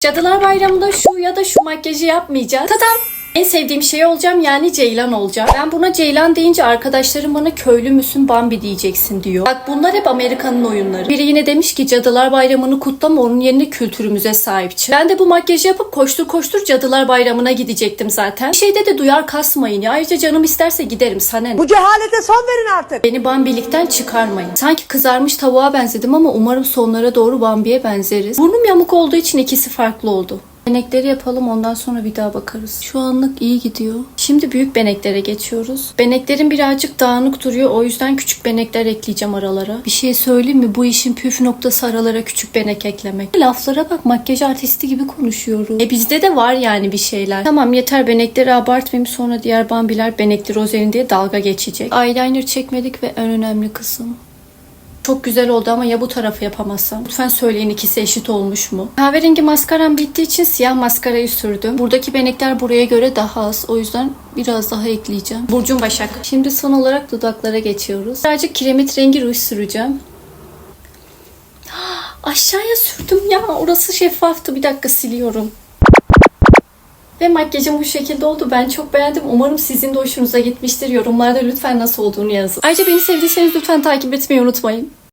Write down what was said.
Cadılar Bayramı'nda şu ya da şu makyajı yapmayacağız. Tadam! En sevdiğim şey olacağım yani Ceylan olacağım. Ben buna Ceylan deyince arkadaşlarım bana köylü müsün Bambi diyeceksin diyor. Bak bunlar hep Amerika'nın oyunları. Biri yine demiş ki Cadılar Bayramı'nı kutlama onun yerine kültürümüze sahip çık. Ben de bu makyajı yapıp koştur koştur Cadılar Bayramı'na gidecektim zaten. Bir şeyde de duyar kasmayın ya. Ayrıca canım isterse giderim sana ne? Bu cehalete son verin artık. Beni Bambilikten çıkarmayın. Sanki kızarmış tavuğa benzedim ama umarım sonlara doğru Bambi'ye benzeriz. Burnum yamuk olduğu için ikisi farklı oldu. Benekleri yapalım ondan sonra bir daha bakarız. Şu anlık iyi gidiyor. Şimdi büyük beneklere geçiyoruz. Beneklerin birazcık dağınık duruyor. O yüzden küçük benekler ekleyeceğim aralara. Bir şey söyleyeyim mi? Bu işin püf noktası aralara küçük benek eklemek. Laflara bak makyaj artisti gibi konuşuyorum. E bizde de var yani bir şeyler. Tamam yeter benekleri abartmayayım sonra diğer bambiler benekli rozerin diye dalga geçecek. Eyeliner çekmedik ve en önemli kısım. Çok güzel oldu ama ya bu tarafı yapamazsam? Lütfen söyleyin ikisi eşit olmuş mu? Kahverengi maskaram bittiği için siyah maskarayı sürdüm. Buradaki benekler buraya göre daha az. O yüzden biraz daha ekleyeceğim. Burcun Başak. Şimdi son olarak dudaklara geçiyoruz. Birazcık kiremit rengi ruj süreceğim. Aşağıya sürdüm ya. Orası şeffaftı. Bir dakika siliyorum. Ve makyajım bu şekilde oldu. Ben çok beğendim. Umarım sizin de hoşunuza gitmiştir. Yorumlarda lütfen nasıl olduğunu yazın. Ayrıca beni sevdiyseniz lütfen takip etmeyi unutmayın.